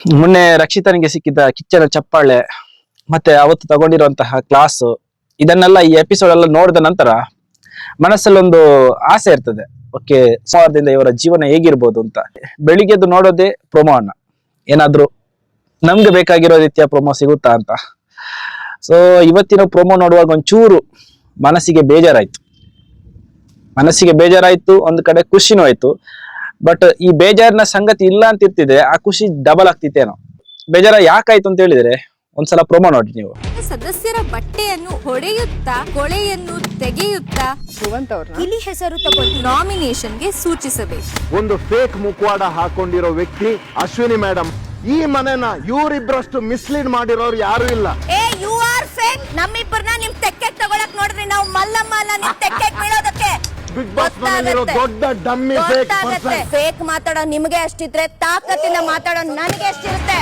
ಮೊನ್ನೆ ರಕ್ಷಿತನಿಗೆ ಸಿಕ್ಕಿದ ಕಿಚ್ಚನ ಚಪ್ಪಾಳೆ ಮತ್ತೆ ಅವತ್ತು ತಗೊಂಡಿರುವಂತಹ ಕ್ಲಾಸ್ ಇದನ್ನೆಲ್ಲ ಈ ಎಪಿಸೋಡ್ ಎಲ್ಲ ನೋಡಿದ ನಂತರ ಮನಸ್ಸಲ್ಲೊಂದು ಆಸೆ ಇರ್ತದೆ. ಓಕೆ ಸೋಮವಾರದಿಂದ ಇವರ ಜೀವನ ಹೇಗಿರ್ಬೋದು ಅಂತ. ಬೆಳಿಗ್ಗೆದ್ದು ನೋಡೋದೇ ಪ್ರೊಮೋ ಅನ್ನ ಏನಾದ್ರು ನಮ್ಗೆ ಬೇಕಾಗಿರೋ ರೀತಿಯ ಪ್ರೊಮೋ ಸಿಗುತ್ತಾ ಅಂತ. ಸೊ ಇವತ್ತಿನ ಪ್ರೊಮೋ ನೋಡುವಾಗ ಒಂಚೂರು ಮನಸ್ಸಿಗೆ ಬೇಜಾರಾಯ್ತು. ಮನಸ್ಸಿಗೆ ಬೇಜಾರಾಯ್ತು, ಒಂದು ಕಡೆ ಖುಷಿನೂ ಆಯ್ತು. ಬಟ್ ಈ ಬೇಜಾರಿನ ಸಂಗತಿ ಇಲ್ಲ ಅಂತ ಇರ್ತಿದ್ರೆ ಆ ಖುಷಿ ಡಬಲ್ ಆಗ್ತಿತ್ತೇನೋ? ಬೇಜಾರ ಯಾಕಾಯ್ತು ಅಂತ ಹೇಳಿದ್ರೆ ಒಂದ್ಸಲ ಪ್ರೊಮೋ ನೋಡಿ ನೀವು. ಸದಸ್ಯರ ಬಟ್ಟೆಯನ್ನು ಹೊಡೆಯುತ್ತಾ ಕೊಳೆಯನ್ನು ತೆಗೆಯುತ್ತಾ ಭುವಂತ್ ಅವ್ರನ್ನ? ಇಲಿ ಹೆಸರು ತಗೊಂಡು ನಾಮಿನೇಷನ್ಗೆ ಸೂಚಿಸಬೇಕು. ಒಂದು ಫೇಕ್ ಮುಖವಾಡ ಹಾಕೊಂಡಿರೋ ವ್ಯಕ್ತಿ ಅಶ್ವಿನಿ ಮೇಡಮ್ ಈ ಮನೆನ ಇವರಿಬ್ರಷ್ಟು ಮಿಸ್ಲೀಡ್ ಮಾಡಿರೋರು ಯಾರು ಇಲ್ಲ. ಏ ಯು ಆರ್ ಫೇಕ್ ನಮ್ಮಿಬ್ಬರನ್ನ ನಿಮ್ ತೆಕ್ಕೆ ತಗೊಳಕ್ ನೋಡ್ರಿ. ನಾವು ಮಲ್ಲಮ್ಮ ಅಲ್ಲ ನಿಮ್ ತೆಕ್ಕೆ ಬೀಳೋದಕ್ಕೆ. ಬಿಗ್ ಬಾಸ್ ಮನೆಯಲ್ಲಿರೋ ದೊಡ್ಡ ಡಮ್ಮಿ ಫೇಕ್ ಪರ್ಸನ್ ಫೇಕ್ ಮಾತಾಡೋ ನಿಮಗೆ ಅಷ್ಟಿದ್ರೆ ತಾಕತ್ತಿಂದ ಮಾತಾಡೋ ನನಗೆ ಎಷ್ಟಿರುತ್ತೆ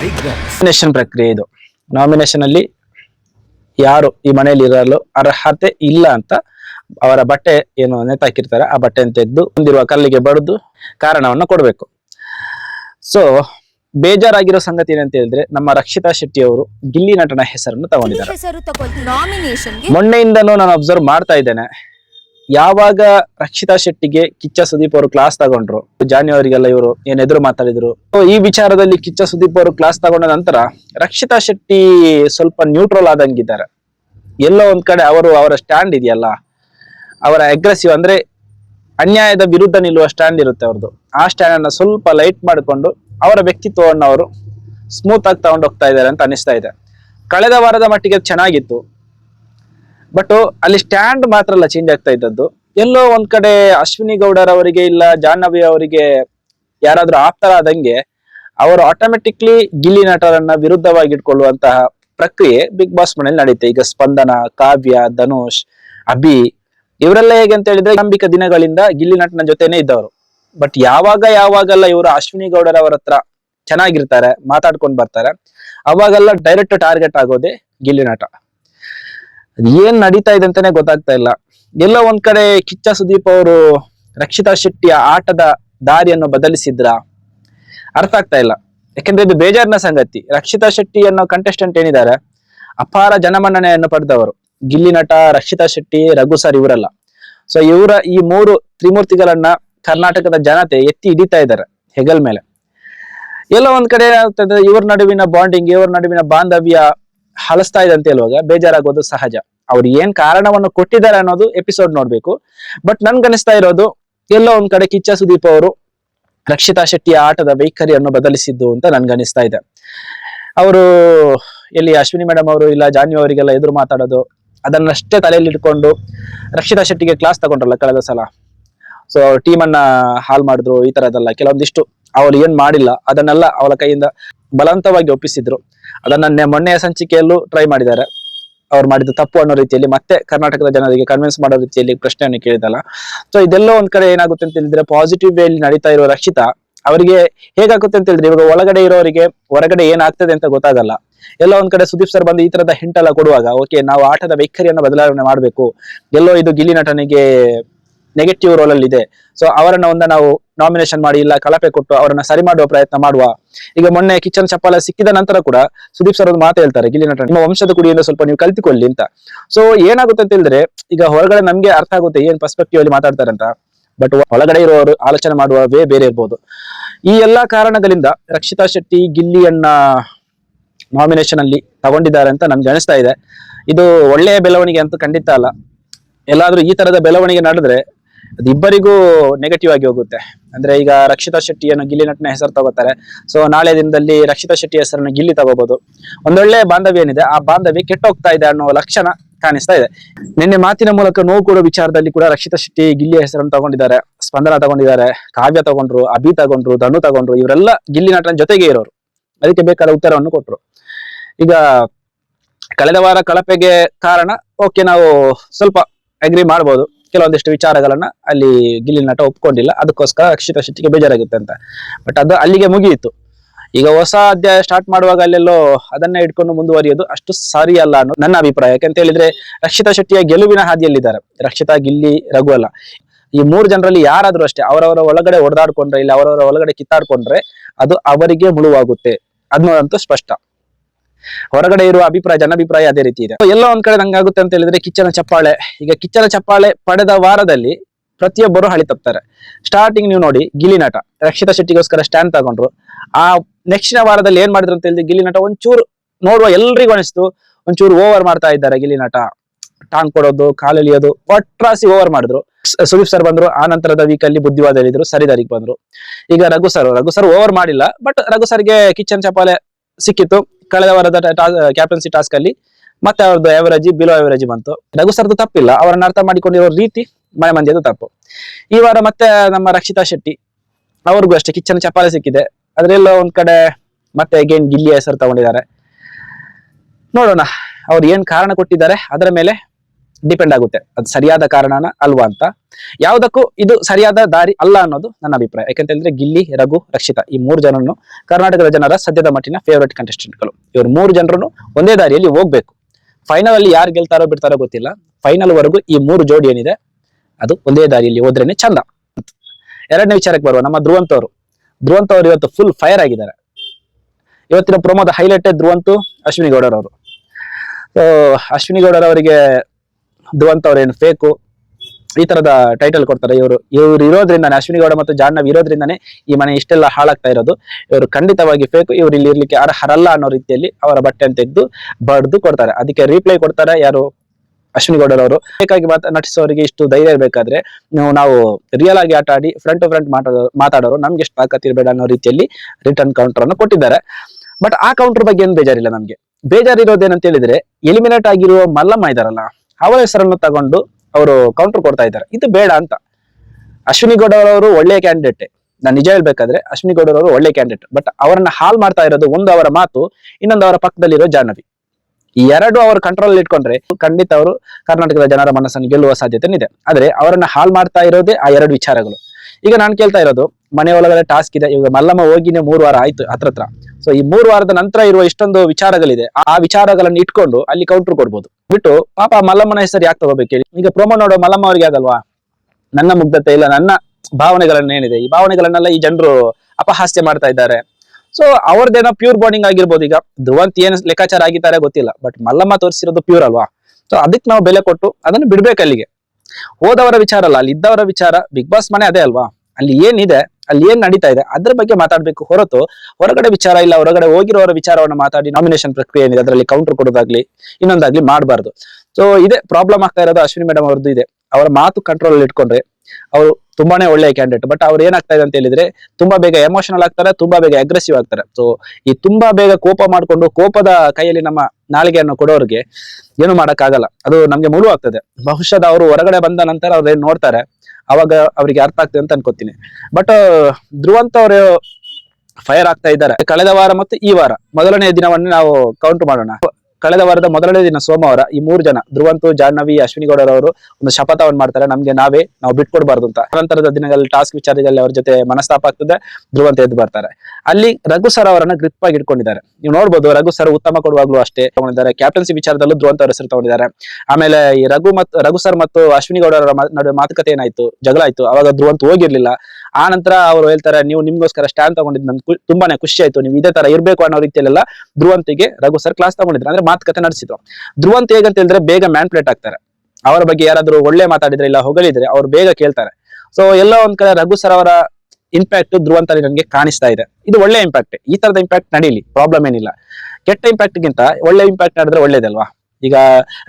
ನಾಮಿನೇಷನ್ ಪ್ರಕ್ರಿಯೆ ಇದು. ನಾಮಿನೇಷನ್ ಅಲ್ಲಿ ಯಾರು ಈ ಮನೆಯಲ್ಲಿ ಇರಲು ಅರ್ಹತೆ ಇಲ್ಲ ಅಂತ ಅವರ ಬಟ್ಟೆ ಏನು ನೇತಾಕಿರ್ತಾರೆ ಆ ಬಟ್ಟೆಯನ್ನು ತೆಗೆದು ಹೊಂದಿರುವ ಕಲ್ಲಿಗೆ ಬಡಿದು ಕಾರಣವನ್ನು ಕೊಡಬೇಕು. ಸೊ ಬೇಜಾರಾಗಿರೋ ಸಂಗತಿ ಏನಂತ ಹೇಳಿದ್ರೆ ನಮ್ಮ ರಕ್ಷಿತಾ ಶೆಟ್ಟಿ ಅವರು ಗಿಲ್ಲಿ ನಟನ ಹೆಸರನ್ನು ತಗೊಂಡಿದ್ದಾರೆ. ಮೊನ್ನೆಯಿಂದನೂ ನಾನು ಅಬ್ಸರ್ವ್ ಮಾಡ್ತಾ ಇದ್ದೇನೆ. ಯಾವಾಗ ರಕ್ಷಿತಾ ಶೆಟ್ಟಿಗೆ ಕಿಚ್ಚ ಸುದೀಪ್ ಅವರು ಕ್ಲಾಸ್ ತಗೊಂಡ್ರು? ಜಾನಿ ಅವರಿಗೆಲ್ಲ ಇವರು ಏನ್ ಎದುರು ಮಾತಾಡಿದ್ರು? ಈ ವಿಚಾರದಲ್ಲಿ ಕಿಚ್ಚ ಸುದೀಪ್ ಅವರು ಕ್ಲಾಸ್ ತಗೊಂಡ ನಂತರ ರಕ್ಷಿತಾ ಶೆಟ್ಟಿ ಸ್ವಲ್ಪ ನ್ಯೂಟ್ರಲ್ ಆದಂಗಿದ್ದಾರೆ. ಎಲ್ಲೋ ಒಂದ್ ಕಡೆ ಅವರು ಅವರ ಸ್ಟ್ಯಾಂಡ್ ಇದೆಯಲ್ಲ, ಅವರ ಅಗ್ರೆಸಿವ್ ಅಂದ್ರೆ ಅನ್ಯಾಯದ ವಿರುದ್ಧ ನಿಲ್ಲುವ ಸ್ಟ್ಯಾಂಡ್ ಇರುತ್ತೆ ಅವ್ರದ್ದು ಆ ಸ್ಟ್ಯಾಂಡ್ ಅನ್ನ ಸ್ವಲ್ಪ ಲೈಟ್ ಮಾಡಿಕೊಂಡು ಅವರ ವ್ಯಕ್ತಿತ್ವವನ್ನು ಅವರು ಸ್ಮೂತ್ ಆಗಿ ತಗೊಂಡು ಹೋಗ್ತಾ ಇದ್ದಾರೆ ಅಂತ ಅನಿಸ್ತಾ ಇದೆ. ಕಳೆದ ವಾರದ ಮಟ್ಟಿಗೆ ಚೆನ್ನಾಗಿತ್ತು. ಬಟ್ ಅಲ್ಲಿ ಸ್ಟ್ಯಾಂಡ್ ಮಾತ್ರ ಅಲ್ಲ ಚೇಂಜ್ ಆಗ್ತಾ ಇದ್ದದ್ದು. ಎಲ್ಲೋ ಒಂದ್ ಕಡೆ ಅಶ್ವಿನಿ ಗೌಡರ್ ಅವರಿಗೆ ಇಲ್ಲ ಜಾಹ್ನವಿ ಅವರಿಗೆ ಯಾರಾದ್ರೂ ಆಪ್ತರಾದಂಗೆ ಅವರು ಆಟೋಮೆಟಿಕ್ಲಿ ಗಿಲ್ಲಿ ನಟರನ್ನ ವಿರುದ್ಧವಾಗಿ ಇಟ್ಕೊಳ್ಳುವಂತಹ ಪ್ರಕ್ರಿಯೆ ಬಿಗ್ ಬಾಸ್ ಮನೇಲಿ ನಡೆಯುತ್ತೆ ಈಗ ಸ್ಪಂದನ, ಕಾವ್ಯ, ಧನುಷ್, ಅಭಿ ಇವರೆಲ್ಲ ಹೇಗೆ ಅಂತ ಹೇಳಿದ್ರೆ ಆರಂಭಿಕ ದಿನಗಳಿಂದ ಗಿಲ್ಲಿ ನಟನ ಜೊತೆನೆ ಇದ್ದವರು. ಬಟ್ ಯಾವಾಗ ಯಾವಾಗೆಲ್ಲ ಇವರು ಅಶ್ವಿನಿ ಗೌಡರ್ ಅವರ ಹತ್ರ ಚೆನ್ನಾಗಿರ್ತಾರೆ, ಮಾತಾಡ್ಕೊಂಡು ಬರ್ತಾರೆ, ಅವಾಗೆಲ್ಲ ಡೈರೆಕ್ಟ್ ಟಾರ್ಗೆಟ್ ಆಗೋದೇ ಗಿಲ್ಲಿ ನಟ. ಅದ್ ಏನ್ ನಡೀತಾ ಇದೆ ಅಂತಾನೆ ಗೊತ್ತಾಗ್ತಾ ಇಲ್ಲ. ಎಲ್ಲೋ ಒಂದ್ ಕಡೆ ಕಿಚ್ಚ ಸುದೀಪ್ ಅವರು ರಕ್ಷಿತಾ ಶೆಟ್ಟಿಯ ಆಟದ ದಾರಿಯನ್ನು ಬದಲಿಸಿದ್ರ ಅರ್ಥ ಆಗ್ತಾ ಇಲ್ಲ. ಯಾಕಂದ್ರೆ ಇದು ಬೇಜಾರಿನ ಸಂಗತಿ. ರಕ್ಷಿತಾ ಶೆಟ್ಟಿ ಅನ್ನೋ ಕಂಟೆಸ್ಟೆಂಟ್ ಏನಿದ್ದಾರೆ ಅಪಾರ ಜನಮನ್ನಣೆಯನ್ನು ಪಡೆದವರು. ಗಿಲ್ಲಿ ನಟ, ರಕ್ಷಿತಾ ಶೆಟ್ಟಿ, ರಘು ಸರ್ ಇವರೆಲ್ಲ. ಸೊ ಇವರ ಈ ಮೂರು ತ್ರಿಮೂರ್ತಿಗಳನ್ನ ಕರ್ನಾಟಕದ ಜನತೆ ಎತ್ತಿ ಹಿಡಿತಾ ಇದ್ದಾರೆ, ಹೆಗಲ್ ಮೇಲೆ. ಎಲ್ಲ ಒಂದ್ ಕಡೆ ಇವ್ರ ನಡುವಿನ ಬಾಂಡಿಂಗ್ ಇವ್ರ ನಡುವಿನ ಬಾಂಧವ್ಯ ಹಲಸ್ತಾ ಇದೆ ಅಂತ ಹೇಳುವಾಗ ಬೇಜಾರಾಗೋದು ಸಹಜ. ಅವ್ರು ಏನ್ ಕಾರಣವನ್ನು ಕೊಟ್ಟಿದ್ದಾರೆ ಅನ್ನೋದು ಎಪಿಸೋಡ್ ನೋಡ್ಬೇಕು. ಬಟ್ ನನ್ಗನಿಸ್ತಾ ಇರೋದು, ಎಲ್ಲೋ ಒಂದ್ ಕಡೆ ಕಿಚ್ಚ ಸುದೀಪ್ ಅವರು ರಕ್ಷಿತಾ ಶೆಟ್ಟಿಯ ಆಟದ ವೈಖರಿಯನ್ನು ಬದಲಿಸಿದ್ದು ಅಂತ ನನ್ಗನಿಸ್ತಾ ಇದೆ. ಅವರು, ಎಲ್ಲಿ ಅಶ್ವಿನಿ ಮೇಡಮ್ ಅವರು ಇಲ್ಲ, ಜಾನ್ವಿ ಅವರಿಗೆಲ್ಲ ಎದುರು ಮಾತಾಡೋದು, ಅದನ್ನಷ್ಟೇ ತಲೆಯಲ್ಲಿ ಇಟ್ಕೊಂಡು ರಕ್ಷಿತಾ ಶೆಟ್ಟಿಗೆ ಕ್ಲಾಸ್ ತಗೊಂಡ್ರಲ್ಲ ಕಳೆದ ಸಲ. ಸೊ ಟೀಮ್ ಅನ್ನ ಹಾಲ್ ಮಾಡಿದ್ರು, ಈ ತರದೆಲ್ಲ. ಕೆಲವೊಂದಿಷ್ಟು ಅವಳು ಏನ್ ಮಾಡಿಲ್ಲ, ಅದನ್ನೆಲ್ಲ ಅವಳ ಕೈಯಿಂದ ಬಲವಂತವಾಗಿ ಒಪ್ಪಿಸಿದ್ರು. ಅದನ್ನ ಮೊನ್ನೆಯ ಸಂಚಿಕೆಯಲ್ಲೂ ಟ್ರೈ ಮಾಡಿದ್ದಾರೆ. ಅವ್ರು ಮಾಡಿದ ತಪ್ಪು ಅನ್ನೋ ರೀತಿಯಲ್ಲಿ ಮತ್ತೆ ಕರ್ನಾಟಕದ ಜನರಿಗೆ ಕನ್ವಿನ್ಸ್ ಮಾಡೋ ರೀತಿಯಲ್ಲಿ ಪ್ರಶ್ನೆಯನ್ನು ಕೇಳಿದಲ್ಲ ಸೊ ಇದೆಲ್ಲೋ ಒಂದ್ ಕಡೆ ಏನಾಗುತ್ತೆ ಅಂತ ಹೇಳಿದ್ರೆ ಪಾಸಿಟಿವ್ ವೇ ಅಲ್ಲಿ ನಡೀತಾ ಇರೋ ರಕ್ಷಿತಾ, ಅವರಿಗೆ ಹೇಗಾಗುತ್ತೆ ಅಂತ ಹೇಳಿದ್ರೆ ಇವಾಗ ಒಳಗಡೆ ಇರೋರಿಗೆ ಹೊರಗಡೆ ಏನಾಗ್ತದೆ ಅಂತ ಗೊತ್ತಾಗಲ್ಲ. ಎಲ್ಲೋ ಒಂದ್ ಕಡೆ ಸುದೀಪ್ ಸರ್ ಬಂದು ಈ ತರದ ಹಿಂಟ್ ಕೊಡುವಾಗ ಓಕೆ ನಾವು ಆಟದ ವೈಖರಿಯನ್ನು ಬದಲಾವಣೆ ಮಾಡಬೇಕು. ಎಲ್ಲೋ ಇದು ಗಿಲ್ಲಿ ನಟನಿಗೆ ನೆಗೆಟಿವ್ ರೋಲ್ ಅಲ್ಲಿ ಇದೆ. ಸೊ ಅವರನ್ನ ಒಂದ ನಾವು ನಾಮಿನೇಷನ್ ಮಾಡಿ ಇಲ್ಲ ಕಳಪೆ ಕೊಟ್ಟು ಅವರನ್ನ ಸರಿ ಮಾಡುವ ಪ್ರಯತ್ನ ಮಾಡುವ. ಈಗ ಮೊನ್ನೆ ಕಿಚನ್ ಚಪ್ಪಾಲ ಸಿಕ್ಕಿದ ನಂತರ ಕೂಡ ಸುದೀಪ್ ಸರ್ ಒಂದು ಮಾತು ಹೇಳ್ತಾರೆ, ಗಿಲ್ಲಿ ನಟ ನಿಮ್ಮ ವಂಶದ ಕುಡಿಯಿಂದ ಸ್ವಲ್ಪ ನೀವು ಕಲ್ತಿಕೊಳ್ಳಿ ಅಂತ. ಸೊ ಏನಾಗುತ್ತೆ ಅಂತ ಹೇಳಿದ್ರೆ, ಈಗ ಹೊರಗಡೆ ನಮ್ಗೆ ಅರ್ಥ ಆಗುತ್ತೆ ಏನ್ ಪರ್ಸ್ಪೆಕ್ಟಿವ್ ಅಲ್ಲಿ ಮಾತಾಡ್ತಾರೆ ಅಂತ. ಬಟ್ ಒಳಗಡೆ ಇರುವವರು ಆಲೋಚನೆ ಮಾಡುವ ವೇ ಬೇರೆ ಇರ್ಬೋದು. ಈ ಎಲ್ಲಾ ಕಾರಣಗಳಿಂದ ರಕ್ಷಿತಾ ಶೆಟ್ಟಿ ಗಿಲ್ಲಿಯನ್ನ ನಾಮಿನೇಷನ್ ಅಲ್ಲಿ ತಗೊಂಡಿದ್ದಾರೆ ಅಂತ ನಮ್ಗೆ ಅನಿಸ್ತಾ ಇದೆ. ಇದು ಒಳ್ಳೆಯ ಬೆಳವಣಿಗೆ ಅಂತ ಖಂಡಿತ ಅಲ್ಲ. ಎಲ್ಲಾದ್ರೂ ಈ ತರದ ಬೆಳವಣಿಗೆ ನಡೆದ್ರೆ ಅದು ಇಬ್ಬರಿಗೂ ನೆಗೆಟಿವ್ ಆಗಿ ಹೋಗುತ್ತೆ. ಅಂದ್ರೆ ಈಗ ರಕ್ಷಿತಾ ಶೆಟ್ಟಿಯನ್ನು ಗಿಲ್ಲಿ ನಟನ ಹೆಸರು ತಗೋತಾರೆ. ಸೊ ನಾಳೆ ದಿನದಲ್ಲಿ ರಕ್ಷಿತಾ ಶೆಟ್ಟಿ ಹೆಸರನ್ನು ಗಿಲ್ಲಿ ತಗೋಬಹುದು ಒಂದೊಳ್ಳೆ ಬಾಂಧವ್ಯ ಏನಿದೆ, ಆ ಬಾಂಧವ್ಯ ಕೆಟ್ಟೋಗ್ತಾ ಇದೆ ಅನ್ನೋ ಲಕ್ಷಣ ಕಾಣಿಸ್ತಾ ಇದೆ. ನಿನ್ನೆ ಮಾತಿನ ಮೂಲಕ ನೋವು ವಿಚಾರದಲ್ಲಿ ಕೂಡ ರಕ್ಷಿತಾ ಶೆಟ್ಟಿ ಗಿಲ್ಲಿ ಹೆಸರನ್ನು ತಗೊಂಡಿದ್ದಾರೆ. ಸ್ಪಂದನ ತಗೊಂಡಿದ್ದಾರೆ, ಕಾವ್ಯ ತಗೊಂಡ್ರು, ಅಭಿ ತಗೊಂಡ್ರು, ಧನು ತಗೊಂಡ್ರು, ಇವರೆಲ್ಲ ಗಿಲ್ಲಿ ನಟನ ಜೊತೆಗೆ ಇರೋರು. ಅದಕ್ಕೆ ಬೇಕಾದ ಉತ್ತರವನ್ನು ಕೊಟ್ರು. ಈಗ ಕಳೆದ ವಾರ ಕಳಪೆಗೆ ಕಾರಣ ಓಕೆ ನಾವು ಸ್ವಲ್ಪ ಅಗ್ರಿ ಮಾಡ್ಬೋದು. ಕೆಲವೊಂದಿಷ್ಟು ವಿಚಾರಗಳನ್ನ ಅಲ್ಲಿ ಗಿಲ್ಲಿ ನಟ ಒಪ್ಕೊಂಡಿಲ್ಲ. ಅದಕ್ಕೋಸ್ಕರ ರಕ್ಷಿತಾ ಶೆಟ್ಟಿಗೆ ಬೇಜಾರಾಗುತ್ತೆ ಅಂತ. ಬಟ್ ಅದು ಅಲ್ಲಿಗೆ ಮುಗಿಯಿತು. ಈಗ ಹೊಸ ಅಧ್ಯಾಯ ಸ್ಟಾರ್ಟ್ ಮಾಡುವಾಗ ಅಲ್ಲೆಲ್ಲೋ ಅದನ್ನ ಇಟ್ಕೊಂಡು ಮುಂದುವರಿಯೋದು ಅಷ್ಟು ಸರಿ ಅಲ್ಲ ಅನ್ನೋ ನನ್ನ ಅಭಿಪ್ರಾಯ. ಯಾಕಂತ ಹೇಳಿದ್ರೆ ರಕ್ಷಿತಾ ಶೆಟ್ಟಿಯ ಗೆಲುವಿನ ಹಾದಿಯಲ್ಲಿದ್ದಾರೆ. ರಕ್ಷಿತಾ, ಗಿಲ್ಲಿ, ರಘು ಅಲ್ಲ. ಈ ಮೂರು ಜನರಲ್ಲಿ ಯಾರಾದ್ರೂ ಅಷ್ಟೇ ಅವರವರ ಒಳಗಡೆ ಹೊಡೆದಾಡ್ಕೊಂಡ್ರೆ ಇಲ್ಲ ಅವರವರ ಒಳಗಡೆ ಕಿತ್ತಾಡ್ಕೊಂಡ್ರೆ ಅದು ಅವರಿಗೆ ಮುಳುವಾಗುತ್ತೆ ಅನ್ನೋದಂತೂ ಸ್ಪಷ್ಟ. ಹೊರಗಡೆ ಇರುವ ಅಭಿಪ್ರಾಯ, ಜನಾಭಿಪ್ರಾಯ ಅದೇ ರೀತಿ ಇದೆ. ಎಲ್ಲ ಒಂದ್ ಕಡೆ ನಂಗಾಗುತ್ತೆ ಅಂತ ಹೇಳಿದ್ರೆ ಕಿಚ್ಚನ ಚಪ್ಪಾಳೆ. ಈಗ ಕಿಚ್ಚನ ಚಪ್ಪಾಳೆ ಪಡೆದ ವಾರದಲ್ಲಿ ಪ್ರತಿಯೊಬ್ಬರು ಹಳಿ ತಪ್ತಾರೆ. ಸ್ಟಾರ್ಟಿಂಗ್ ನೀವು ನೋಡಿ ಗಿಲಿ ನಟ, ರಕ್ಷಿತಾ ಶೆಟ್ಟಿಗೋಸ್ಕರ ಸ್ಟ್ಯಾಂಡ್ ತಗೊಂಡ್ರು. ಆ ನೆಕ್ಸ್ಟ್ ವಾರದಲ್ಲಿ ಏನ್ ಮಾಡಿದ್ರು ಅಂತ ಹೇಳಿದ್ರೆ ಗಿಲಿ ನಟ ಒಂಚೂರು ನೋಡುವ ಎಲ್ರಿಗೂ ಅನಿಸ್ತು. ಒಂಚೂರು ಓವರ್ ಮಾಡ್ತಾ ಇದ್ದಾರೆ ಗಿಲಿ ನಟ. ಟಾಂಗ್ ಕೊಡೋದು ಕಾಲೆಳಿಯೋದು ಒಟ್ರಾಸಿ ಓವರ್ ಮಾಡಿದ್ರು. ಸುದೀಪ್ ಸರ್ ಬಂದ್ರು, ಆ ನಂತರದ ವೀಕ್ ಅಲ್ಲಿ ಬುದ್ಧಿವಾದ ಹೇಳಿದ್ರು ಸರಿದಾರಿಗೆ ಬಂದ್ರು. ಈಗ Raghu sir Raghu sir over ಮಾಡಿಲ್ಲ ಬಟ್ ರಘು ಸರ್ಗೆ ಕಿಚ್ಚನ್ ಚಪಾಲೆ ಸಿಕ್ಕಿತ್ತು. ಕಳೆದ ವಾರದ ಕ್ಯಾಪ್ಟನ್ಸಿ ಟಾಸ್ಕ್ ಅಲ್ಲಿ ಮತ್ತೆ ಅವ್ರದ್ದು ಆವರೇಜ್ ಬಿಲೋ ಆವರೇಜ್ ಬಂತು. ರಘು ಸರ್ದು ತಪ್ಪಿಲ್ಲ. ಅವರನ್ನು ಅರ್ಥ ಮಾಡಿಕೊಂಡಿರೋ ರೀತಿ ಮನೆ ಮಂದಿಯದು ತಪ್ಪು. ಈ ವಾರ ಮತ್ತೆ ನಮ್ಮ ರಕ್ಷಿತಾ ಶೆಟ್ಟಿ, ಅವ್ರಿಗೂ ಅಷ್ಟೇ ಕಿಚ್ಚನ ಚಪಾಲೆ ಸಿಕ್ಕಿದೆ. ಅದ್ರೆಲ್ಲೋ ಒಂದ್ ಕಡೆ ಮತ್ತೆ ಅಗೇನ್ ಗಿಲ್ಲಿ ಹೆಸರು ತಗೊಂಡಿದ್ದಾರೆ. ನೋಡೋಣ, ಅವ್ರು ಏನ್ ಕಾರಣ ಕೊಟ್ಟಿದ್ದಾರೆ, ಅದರ ಮೇಲೆ ಡಿಪೆಂಡ್ ಆಗುತ್ತೆ. ಅದು ಸರಿಯಾದ ಕಾರಣನ ಅಲ್ವಾ ಅಂತ. ಯಾವುದಕ್ಕೂ ಇದು ಸರಿಯಾದ ದಾರಿ ಅಲ್ಲ ಅನ್ನೋದು ನನ್ನ ಅಭಿಪ್ರಾಯ. ಯಾಕಂತ ಹೇಳಿದ್ರೆ ಗಿಲ್ಲಿ, ರಘು, ರಕ್ಷಿತಾ ಈ ಮೂರು ಜನರನ್ನು ಕರ್ನಾಟಕದ ಜನರ ಸದ್ಯದ ಮಟ್ಟಿನ ಫೇವರೇಟ್ ಕಂಟೆಸ್ಟೆಂಟ್ಗಳು ಇವರು ಮೂರು ಜನರನ್ನು ಒಂದೇ ದಾರಿಯಲ್ಲಿ ಹೋಗ್ಬೇಕು. ಫೈನಲ್ ಅಲ್ಲಿ ಯಾರು ಗೆಲ್ತಾರೋ ಬಿಡ್ತಾರೋ ಗೊತ್ತಿಲ್ಲ. ಫೈನಲ್ ವರೆಗೂ ಈ ಮೂರು ಜೋಡಿ ಏನಿದೆ, ಅದು ಒಂದೇ ದಾರಿಯಲ್ಲಿ ಹೋದ್ರೇನೆ ಚಂದ. ಎರಡನೇ ವಿಚಾರಕ್ಕೆ ಬರುವ ನಮ್ಮ ಧ್ರುವಂತ ಅವರು. ಧ್ರುವಂತ್ ಅವರು ಇವತ್ತು ಫುಲ್ ಫೈರ್ ಆಗಿದ್ದಾರೆ. ಇವತ್ತಿನ ಪ್ರಮೋದ ಹೈಲೈಟ್ ಧ್ರುವಂತು ಅಶ್ವಿನಿ ಗೌಡರವರು. ಅಶ್ವಿನಿ ಗೌಡರವರಿಗೆ ಧ್ರುವಂತ್ ಏನು ಫೇಕು ಈ ತರದ ಟೈಟಲ್ ಕೊಡ್ತಾರೆ. ಇವರು, ಇವ್ರು ಇರೋದ್ರಿಂದ ಅಶ್ವಿನಿ ಗೌಡ ಮತ್ತು ಜಾಹ್ನವಿ ಇರೋದ್ರಿಂದಾನೆ ಈ ಮನೆ ಇಷ್ಟೆಲ್ಲ ಹಾಳಾಗ್ತಾ ಇರೋದು. ಇವರು ಖಂಡಿತವಾಗಿ ಫೇಕ್ ಇವ್ರು ಇಲ್ಲಿ ಇರ್ಲಿಕ್ಕೆ ಅರ್ಹರಲ್ಲ ಅನ್ನೋ ರೀತಿಯಲ್ಲಿ ಅವರ ಬಟ್ಟೆಯನ್ನು ತೆಗೆದು ಬಡ್ದು ಕೊಡ್ತಾರೆ. ಅದಕ್ಕೆ ರೀಪ್ಲೈ ಕೊಡ್ತಾರೆ ಯಾರು? ಅಶ್ವಿನಿ ಗೌಡರವರು. ಬೇಕಾಗಿ ಮಾತ, ನಟಿಸೋರಿಗೆ ಇಷ್ಟು ಧೈರ್ಯ ಇರಬೇಕಾದ್ರೆ ನೀವು, ನಾವು ರಿಯಲ್ ಆಗಿ ಆಟ ಆಡಿ ಫ್ರಂಟ್ ಟು ಫ್ರಂಟ್ ಮಾತಾಡೋ, ಮಾತಾಡೋರು ನಮ್ಗೆ ಎಷ್ಟು ತಾಕತ್ ಇರಬೇಡ ಅನ್ನೋ ರೀತಿಯಲ್ಲಿ ರಿಟರ್ನ್ ಕೌಂಟರ್ ಅನ್ನು ಕೊಟ್ಟಿದ್ದಾರೆ. ಬಟ್ ಆ ಕೌಂಟರ್ ಬಗ್ಗೆ ಏನು ಬೇಜಾರಿಲ್ಲ ನಮ್ಗೆ. ಬೇಜಾರಿರೋದೇನಂತ ಹೇಳಿದ್ರೆ ಎಲಿಮಿನೇಟ್ ಆಗಿರುವ ಮಲ್ಲಮ್ಮ ಇದಾರಲ್ಲ. ಅವರ ಹೆಸರನ್ನು ತಗೊಂಡು ಅವರು ಕೌಂಟರ್ ಕೊಡ್ತಾ ಇದ್ದಾರೆ. ಇದು ಬೇಡ ಅಂತ. ಅಶ್ವಿನಿ ಗೌಡರವರು ಒಳ್ಳೆ ಕ್ಯಾಂಡಿಡೇಟ್ ನಾನು ನಿಜ ಹೇಳ್ಬೇಕಾದ್ರೆ ಅಶ್ವಿನಿ ಗೌಡರವರು ಒಳ್ಳೆ ಕ್ಯಾಂಡಿಡೇಟ್ ಬಟ್ ಅವರನ್ನ ಹಾಲ್ ಮಾಡ್ತಾ ಇರೋದು ಒಂದು ಅವರ ಮಾತು, ಇನ್ನೊಂದು ಅವರ ಪಕ್ಕದಲ್ಲಿರೋ ಜಾಹ್ನವಿ. ಈ ಎರಡು ಅವರು ಕಂಟ್ರೋಲ್ ಇಟ್ಕೊಂಡ್ರೆ ಖಂಡಿತ ಅವರು ಕರ್ನಾಟಕದ ಜನರ ಮನಸ್ಸನ್ನು ಗೆಲ್ಲುವ ಸಾಧ್ಯತೆ ಇದೆ ಆದ್ರೆ ಅವರನ್ನ ಹಾಲ್ ಮಾಡ್ತಾ ಇರೋದೇ ಆ ಎರಡು ವಿಚಾರಗಳು. ಈಗ ನಾನು ಕೇಳ್ತಾ ಇರೋದು, ಮನೆ ಒಳಗಡೆ ಟಾಸ್ಕ್ ಇದೆ. ಇವಾಗ ಮಲ್ಲಮ್ಮ ಹೋಗಿನೇ ಮೂರು ವಾರ ಆಯ್ತು ಹತ್ರ ಹತ್ರ. ಸೊ ಈ ಮೂರು ವಾರದ ನಂತರ ಇರುವ ಇಷ್ಟೊಂದು ವಿಚಾರಗಳಿದೆ. ಆ ವಿಚಾರಗಳನ್ನು ಇಟ್ಕೊಂಡು ಅಲ್ಲಿ ಕೌಂಟರ್ ಕೊಡ್ಬೋದು. ಬಿಟ್ಟು ಪಾಪ ಮಲ್ಲಮ್ಮನ ಹೆಸರು ಯಾಕೆ ತಗೋಬೇಕು ಹೇಳಿ? ಈಗ ಪ್ರೊಮೋ ನೋಡೋ ಮಲ್ಲಮ್ಮ ಅವ್ರಿಗೆ ಆಗಲ್ವಾ? ನನ್ನ ಮುಗ್ಧತೆ ಇಲ್ಲ, ನನ್ನ ಭಾವನೆಗಳನ್ನ ಏನಿದೆ? ಈ ಭಾವನೆಗಳನ್ನೆಲ್ಲ ಈ ಜನರು ಅಪಹಾಸ್ಯ ಮಾಡ್ತಾ ಇದ್ದಾರೆ. ಸೊ ಅವ್ರದ್ದೇನೋ ಪ್ಯೂರ್ ಬಾಂಡಿಂಗ್ ಆಗಿರ್ಬೋದು ಈಗ. ಧುವಂತ ಏನ್ ಲೆಕ್ಕಾಚಾರ ಆಗಿದ್ದಾರೆ ಗೊತ್ತಿಲ್ಲ. ಬಟ್ ಮಲ್ಲಮ್ಮ ತೋರಿಸಿರೋದು ಪ್ಯೂರ್ ಅಲ್ವಾ? ಸೊ ಅದಕ್ಕೆ ನಾವು ಬೆಲೆ ಕೊಟ್ಟು ಅದನ್ನು ಬಿಡ್ಬೇಕು ಅಲ್ಲಿಗೆ. ಹೋದವರ ವಿಚಾರ ಅಲ್ಲ ಅಲ್ಲಿ ಇದ್ದವರ ವಿಚಾರ. ಬಿಗ್ ಬಾಸ್ ಮನೆ ಅದೇ ಅಲ್ವಾ? ಅಲ್ಲಿ ಏನಿದೆ ಅಲ್ಲಿ ಏನ್ ನಡೀತಾ ಇದೆ, ಅದ್ರ ಬಗ್ಗೆ ಮಾತಾಡ್ಬೇಕು. ಹೊರತು ಹೊರಗಡೆ ವಿಚಾರ ಇಲ್ಲ, ಹೊರಗಡೆ ಹೋಗಿರೋರ ವಿಚಾರವನ್ನು ಮಾತಾಡಿ ನಾಮಿನೇಷನ್ ಪ್ರಕ್ರಿಯೆ ಏನಿದೆ, ಅದರಲ್ಲಿ ಕೌಂಟರ್ ಕೊಡೋದಾಗ್ಲಿ, ಇನ್ನೊಂದಾಗ್ಲಿ ಮಾಡಬಾರ್ದು. ಸೊ ಇದೇ ಪ್ರಾಬ್ಲಮ್ ಆಗ್ತಾ ಇರೋದು ಅಶ್ವಿನಿ ಮೇಡಮ್ ಅವ್ರದ್ದು ಇದೆ. ಅವರ ಮಾತು ಕಂಟ್ರೋಲ್ ಅಲ್ಲಿ ಇಟ್ಕೊಂಡ್ರೆ ಅವರು ತುಂಬಾನೇ ಒಳ್ಳೆಯ ಕ್ಯಾಂಡಿಡೇಟ್ ಬಟ್ ಅವ್ರು ಏನಾಗ್ತಾ ಇದೆ ಅಂತ ಹೇಳಿದ್ರೆ, ತುಂಬಾ ಬೇಗ ಎಮೋಷನಲ್ ಆಗ್ತಾರೆ, ತುಂಬಾ ಬೇಗ ಅಗ್ರೆಸಿವ್ ಆಗ್ತಾರೆ. ಸೊ ಈ ತುಂಬಾ ಬೇಗ ಕೋಪ ಮಾಡ್ಕೊಂಡು ಕೋಪದ ಕೈಯಲ್ಲಿ ನಮ್ಮ ನಾಲಿಗೆಯನ್ನು ಕೊಡೋರಿಗೆ ಏನು ಮಾಡೋಕ್ಕಾಗಲ್ಲ. ಅದು ನಮ್ಗೆ ಮುಳುವಾಗ್ತದೆ. ಬಹುಶಃ ಅವರು ಹೊರಗಡೆ ಬಂದ ನಂತರ ಅವ್ರು ಏನ್ ನೋಡ್ತಾರೆ ಅವಾಗ ಅವರಿಗೆ ಅರ್ಥ ಆಗ್ತದೆ ಅಂತ ಅನ್ಕೋತೀನಿ. ಬಟ್ ಧ್ರುವಂತ ಅವರು ಫೈರ್ ಆಗ್ತಾ ಇದ್ದಾರೆ. ಕಳೆದ ವಾರ ಮತ್ತು ಈ ವಾರ. ಮೊದಲನೇ ದಿನವನ್ನು ನಾವು ಕೌಂಟ್ ಮಾಡೋಣ. ಕಳೆದ ವಾರದ ಮೊದಲನೇ ದಿನ ಸೋಮವಾರ ಈ ಮೂರು ಜನ, ಧ್ರುವಂತು, ಜಾಹ್ನವಿ ಅಶ್ವಿನಿ ಗೌಡರವರು ಒಂದು ಶಪಥವನ್ನು ಮಾಡ್ತಾರೆ, ನಮ್ಗೆ ನಾವೇ ನಾವು ಬಿಟ್ಕೊಡ್ಬಾರ್ದು ಅಂತ. ನಂತರದ ದಿನಗಳಲ್ಲಿ ಟಾಸ್ಕ್ ವಿಚಾರದಲ್ಲಿ ಅವ್ರ ಜೊತೆ ಮನಸ್ತಾಪ ಆಗ್ತದೆ, ಧ್ರುವಂತ ಎದ್ದು ಬರ್ತಾರೆ. ಅಲ್ಲಿ ರಘು ಸರ್ ಅವರನ್ನ ಗ್ರಿಪ್ ಆಗಿ ಇಟ್ಕೊಂಡಿದ್ದಾರೆ. ನೀವು ನೋಡ್ಬೋದು, ರಘು ಸರ್ ಉತ್ತಮ ಕೊಡುವಾಗ್ಲೂ ಅಷ್ಟೇ ತಗೊಂಡಿದ್ದಾರೆ. ಕ್ಯಾಪ್ಟನ್ಸಿ ವಿಚಾರದಲ್ಲೂ ಧ್ರುವಂತ ಅವರ ಹೆಸರು ತಗೊಂಡಿದ್ದಾರೆ. ಆಮೇಲೆ ಈ ರಘು ಮತ್ತು ರಘು ಸರ್ ಮತ್ತು ಅಶ್ವಿನಿ ಗೌಡರ ನಡುವೆ ಮಾತುಕತೆ ಏನಾಯ್ತು, ಜಗಳ ಆಯ್ತು, ಅವಾಗ ಧ್ರುವಂತ ಹೋಗಿರ್ಲಿಲ್ಲ. ಆ ನಂತರ ಅವರು ಹೇಳ್ತಾರೆ, ನೀವು ನಿಮ್ಗೋಸ್ಕರ ಸ್ಟ್ಯಾಂಡ್ ತಗೊಂಡಿದ್ ನನ್ಗೆ ಕು- ತುಂಬಾನೇ ಖುಷಿ ಆಯ್ತು, ನೀವು ಇದೇ ತರ ಇರಬೇಕು ಅನ್ನೋ ರೀತಿಯಲ್ಲೆಲ್ಲ ಧ್ರುವಂತಿಗೆ ರಘು ಸರ್ ಕ್ಲಾಸ್ ತಗೊಂಡಿದ್ರು, ಅಂದ್ರೆ ಮಾತುಕತೆ ನಡೆಸಿದ್ರು. ಧ್ರುವಂತ್ ಹೇಗಂತ ಹೇಳಿದ್ರೆ ಬೇಗ ಮ್ಯಾನ್ಪ್ಲೇಟ್ ಆಗ್ತಾರೆ. ಅವರ ಬಗ್ಗೆ ಯಾರಾದ್ರೂ ಒಳ್ಳೆ ಮಾತಾಡಿದ್ರೆ ಇಲ್ಲ ಹೊಗಳಿದ್ರೆ ಅವ್ರು ಬೇಗ ಕೇಳ್ತಾರೆ. ಸೊ ಎಲ್ಲ ಒಂದ್ ಕಡೆ ರಘು ಸರ್ ಅವರ ಇಂಪ್ಯಾಕ್ಟ್ ಧ್ರುವಂತಲ್ಲಿ ನನಗೆ ಕಾಣಿಸ್ತಾ ಇದೆ. ಇದು ಒಳ್ಳೆ ಇಂಪ್ಯಾಕ್ಟ್ ಈ ತರದ ಇಂಪ್ಯಾಕ್ಟ್ ನಡೀಲಿ ಪ್ರಾಬ್ಲಮ್ ಏನಿಲ್ಲ. ಕೆಟ್ಟ ಇಂಪ್ಯಾಕ್ಟ್ ಗಿಂತ ಒಳ್ಳೆ ಇಂಪ್ಯಾಕ್ಟ್ ನಡೆದ್ರೆ ಒಳ್ಳೇದಲ್ವಾ? ಈಗ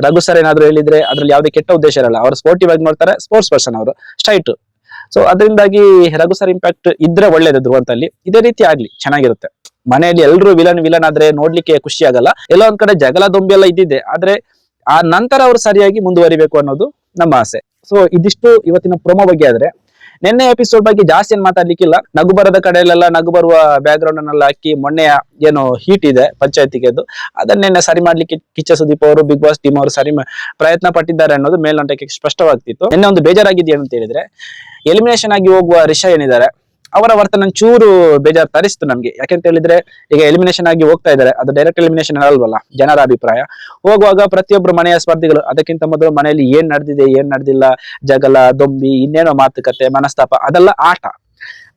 ರಘು ಸರ್ ಏನಾದ್ರು ಹೇಳಿದ್ರೆ ಅದ್ರಲ್ಲಿ ಯಾವುದೇ ಕೆಟ್ಟ ಉದ್ದೇಶ ಇರಲ್ಲ, ಅವರು ಸ್ಪೋರ್ಟಿವ್ ಆಗಿ ನೋಡ್ತಾರೆ ಸ್ಪೋರ್ಟ್ಸ್ ಪರ್ಸನ್ ಅವರು ಸ್ಟ್ರೈಟ್ ಸೊ ಅದರಿಂದಾಗಿ ರಘು ಇಂಪ್ಯಾಕ್ಟ್ ಇದ್ರೆ ಒಳ್ಳೇದು ಧ್ರುವಂತಲ್ಲಿ. ಇದೇ ರೀತಿ ಆಗ್ಲಿ, ಚೆನ್ನಾಗಿರುತ್ತೆ. ಮನೆಯಲ್ಲಿ ಎಲ್ಲರೂ ವಿಲನ್ ವಿಲನ್ ಆದ್ರೆ ನೋಡ್ಲಿಕ್ಕೆ ಖುಷಿ ಆಗಲ್ಲ. ಎಲ್ಲ ಒಂದ್ ಕಡೆ ಜಗಳ ದೊಂಬಿ ಎಲ್ಲ ಇದ್ದಿದೆ. ಆದ್ರೆ ಆ ನಂತರ ಅವ್ರು ಸರಿಯಾಗಿ ಮುಂದುವರಿಬೇಕು ಅನ್ನೋದು ನಮ್ಮ ಆಸೆ. ಸೊ ಇದಿಷ್ಟು ಇವತ್ತಿನ ಪ್ರೊಮೋ ಬಗ್ಗೆ ಆದ್ರೆ ನಿನ್ನೆ ಎಪಿಸೋಡ್ ಬಗ್ಗೆ ಜಾಸ್ತಿ ಏನ್ ಮಾತಾಡ್ಲಿಕ್ಕಿಲ್ಲ. ನಗು ಬರದ ಕಡೆಯಲ್ಲೆಲ್ಲ ನಗು ಬರುವ ಬ್ಯಾಕ್ ಗ್ರೌಂಡ್ ಅನ್ನೆಲ್ಲ ಹಾಕಿ ಮೊನ್ನೆ ಏನು ಹೀಟ್ ಇದೆ ಪಂಚಾಯತಿಗೆದು ಅದನ್ನೆಲ್ಲ ಸರಿ ಮಾಡ್ಲಿಕ್ಕೆ ಕಿಚ್ಚ ಸುದೀಪ್ ಅವರು ಬಿಗ್ ಬಾಸ್ ಟೀಮ್ ಅವರು ಸರಿ ಪ್ರಯತ್ನ ಪಟ್ಟಿದ್ದಾರೆ ಅನ್ನೋದು ಮೇಲ್ನೋಟಕ್ಕೆ ಸ್ಪಷ್ಟವಾಗ್ತಿತ್ತು. ನಿನ್ನೆ ಒಂದು ಬೇಜಾರಾಗಿದೆ ಅಂತ ಹೇಳಿದ್ರೆ ಎಲಿಮಿನೇಷನ್ ಆಗಿ ಹೋಗುವ ರಿಷಾ ಏನಿದ್ದಾರೆ? ಅವರ ವರ್ತನೆ ಚೂರು ಬೇಜಾರು ತರಿಸ್ತು ನಮ್ಗೆ ಯಾಕೆಂತ ಹೇಳಿದ್ರೆ, ಈಗ ಎಲಿಮಿನೇಷನ್ ಆಗಿ ಹೋಗ್ತಾ ಇದ್ದಾರೆ ಅದು ಡೈರೆಕ್ಟ್ ಎಲಿಮಿನೇಷನ್ ಅಲ್ವಲ್ಲ ಜನರ ಅಭಿಪ್ರಾಯ. ಹೋಗುವಾಗ ಪ್ರತಿಯೊಬ್ರು ಮನೆಯ ಸ್ಪರ್ಧಿಗಳು, ಅದಕ್ಕಿಂತ ಮೊದಲು ಮನೆಯಲ್ಲಿ ಏನ್ ನಡೆದಿದೆ, ಏನ್ ನಡೆದಿಲ್ಲ, ಜಗಳ, ದೊಂಬಿ, ಇನ್ನೇನೋ ಮಾತುಕತೆ, ಮನಸ್ತಾಪ, ಅದೆಲ್ಲ ಆಟ.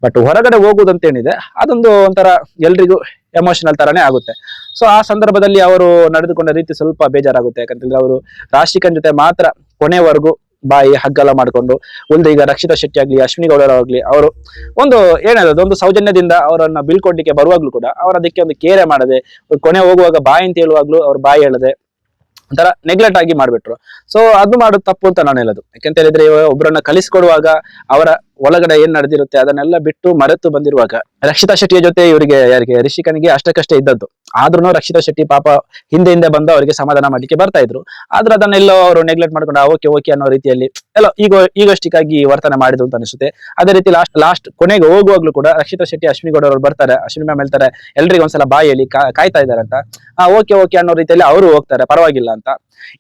ಬಟ್ ಹೊರಗಡೆ ಹೋಗುದಂತ ಏನಿದೆ ಅದೊಂದು ಒಂಥರ ಎಲ್ರಿಗೂ ಎಮೋಷನಲ್ ತರನೇ ಆಗುತ್ತೆ. ಸೊ ಆ ಸಂದರ್ಭದಲ್ಲಿ ಅವರು ನಡೆದುಕೊಂಡ ರೀತಿ ಸ್ವಲ್ಪ ಬೇಜಾರಾಗುತ್ತೆ. ಯಾಕಂತಂದ್ರೆ ಅವರು ರಾಶಿಕನ್ ಜೊತೆ ಮಾತ್ರ ಕೊನೆವರೆಗೂ ಬಾಯಿ ಹಗ್ಗಲ ಮಾಡಿಕೊಂಡು, ಒಂದು ಈಗ ರಕ್ಷಿತಾ ಶೆಟ್ಟಿ ಆಗಲಿ, ಅಶ್ವಿನಿ ಗೌಡರ ಆಗ್ಲಿ, ಅವರು ಒಂದು ಏನಾದ್ರು ಒಂದು ಸೌಜನ್ಯದಿಂದ ಅವರನ್ನ ಬೀಳ್ಕೊಡ್ಲಿಕ್ಕೆ ಬರುವಾಗ್ಲೂ ಕೂಡ ಅವರ ಅದಕ್ಕೆ ಒಂದು ಕೇರೆ ಮಾಡದೆ ಕೊನೆ ಹೋಗುವಾಗ ಬಾಯಿ ಅಂತ ಹೇಳುವಾಗ್ಲೂ ಅವ್ರ ಬಾಯಿ ಹೇಳದೆ ಒಂಥರ ನೆಗ್ಲೆಕ್ಟ್ ಆಗಿ ಮಾಡ್ಬಿಟ್ರು. ಸೊ ಅದು ಮಾಡೋದು ತಪ್ಪು ಅಂತ ನಾನು ಹೇಳೋದು. ಯಾಕೆಂತ ಹೇಳಿದ್ರೆ ಒಬ್ಬರನ್ನ ಕಲಿಸ್ಕೊಡುವಾಗ ಅವರ ಒಳಗಡೆ ಏನ್ ನಡೆದಿರುತ್ತೆ ಅದನ್ನೆಲ್ಲ ಬಿಟ್ಟು ಮರೆತು ಬಂದಿರುವಾಗ ರಕ್ಷಿತಾ ಶೆಟ್ಟಿಯ ಜೊತೆ ಇವರಿಗೆ ಯಾರಿಗೆ ರಿಷಿಕನಿಗೆ ಅಷ್ಟಕ್ಕಷ್ಟೇ ಇದ್ದದ್ದು. ಆದ್ರೂ ರಕ್ಷಿತಾ ಶೆಟ್ಟಿ ಪಾಪ ಹಿಂದೆ ಹಿಂದೆ ಬಂದು ಅವರಿಗೆ ಸಮಾಧಾನ ಮಾಡ್ಲಿಕ್ಕೆ ಬರ್ತಾ ಇದ್ರು. ಆದ್ರೆ ಅದನ್ನೆಲ್ಲೋ ಅವರು ನೆಗ್ಲೆಕ್ಟ್ ಮಾಡ್ಕೊಂಡು ಓಕೆ ಓಕೆ ಅನ್ನೋ ರೀತಿಯಲ್ಲಿ ಎಲ್ಲ ಈಗ, ಈಗಷ್ಟಿಗಾಗಿ ವರ್ತನೆ ಮಾಡಿದ್ರು ಅಂತ ಅನಿಸುತ್ತೆ. ಅದೇ ರೀತಿ ಲಾಸ್ಟ್ ಲಾಸ್ಟ್ ಕೊನೆಗೆ ಹೋಗುವಾಗ್ಲೂ ಕೂಡ ರಕ್ಷಿತಾ ಶೆಟ್ಟಿ ಅಶ್ವಿನಿ ಬರ್ತಾರೆ. ಅಶ್ವಿನಿ ಮ್ಯಾಮ್ ಹೇಳ್ತಾರೆ, ಎಲ್ರಿಗೂ ಒಂದ್ಸಲ ಬಾಯಿ ಹೇಳಿ ಕಾಯ್ತಾ ಇದಾರೆ ಅಂತ. ಆ ಓಕೆ ಓಕೆ ಅನ್ನೋ ರೀತಿಯಲ್ಲಿ ಅವರು ಹೋಗ್ತಾರೆ, ಪರವಾಗಿಲ್ಲ ಅಂತ.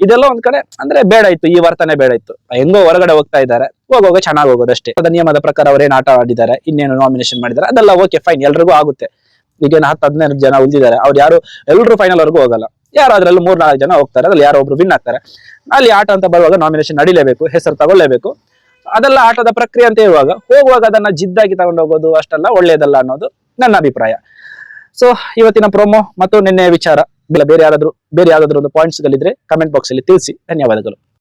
ಇದೆಲ್ಲ ಒಂದ್ ಕಡೆ ಅಂದ್ರೆ ಬೇಡ ಇತ್ತು, ಈ ವರ್ತನೆ ಬೇಡ ಇತ್ತು. ಹೆಂಗೋ ಹೊರಗಡೆ ಹೋಗ್ತಾ ಇದ್ದಾರೆ. ಹೋಗುವಾಗ ಚೆನ್ನಾಗಿ ಹೋಗೋದು ಅಷ್ಟೇ. ನಿಯಮದ ಪ್ರಕಾರ ಅವ್ರೇನು ಆಟ ಆಡಿದ್ದಾರೆ ಇನ್ನೇನು ನಾಮಿನೇಷನ್ ಮಾಡಿದ್ದಾರೆ ಅದೆಲ್ಲ ಓಕೆ ಫೈನ್ ಎಲ್ರಿಗೂ ಆಗುತ್ತೆ. ಈಗೇನು ಹತ್ತು, ಹದಿನೈದು ಜನ ಉಳಿದಿದ್ದಾರೆ, ಅವ್ರು ಯಾರು ಎಲ್ಲರೂ ಫೈನಲ್ ವರೆಗೂ ಹೋಗಲ್ಲ. ಯಾರು ಅದ್ರಲ್ಲಿ ಮೂರ್, ನಾಲ್ಕು ಜನ ಹೋಗ್ತಾರೆ, ಅದ್ರಲ್ಲಿ ಯಾರೋ ಒಬ್ರು ವಿನ್ ಆಗ್ತಾರೆ. ಅಲ್ಲಿ ಆಟ ಅಂತ ಬರುವಾಗ ನಾಮಿನೇಷನ್ ನಡಿಲೇಬೇಕು, ಹೆಸರು ತಗೊಳ್ಳೇಬೇಕು. ಅದೆಲ್ಲ ಆಟದ ಪ್ರಕ್ರಿಯೆ ಅಂತ ಇರುವಾಗ ಹೋಗುವಾಗ ಅದನ್ನ ಜಿದ್ದಾಗಿ ತಗೊಂಡು ಹೋಗೋದು ಅಷ್ಟೆಲ್ಲ, ಒಳ್ಳೇದಲ್ಲ ಅನ್ನೋದು ನನ್ನ ಅಭಿಪ್ರಾಯ. ಸೊ ಇವತ್ತಿನ ಪ್ರೊಮೋ ಮತ್ತು ನಿನ್ನೆ ವಿಚಾರ, ಬೇರೆ ಯಾರಾದ್ರೂ, ಬೇರೆ ಯಾವ್ದಾದ್ರು ಒಂದು ಪಾಯಿಂಟ್ಸ್ ಗಳಿದ್ರೆ ಕಮೆಂಟ್ ಬಾಕ್ಸ್ ಅಲ್ಲಿ ತಿಳಿಸಿ. ಧನ್ಯವಾದಗಳು.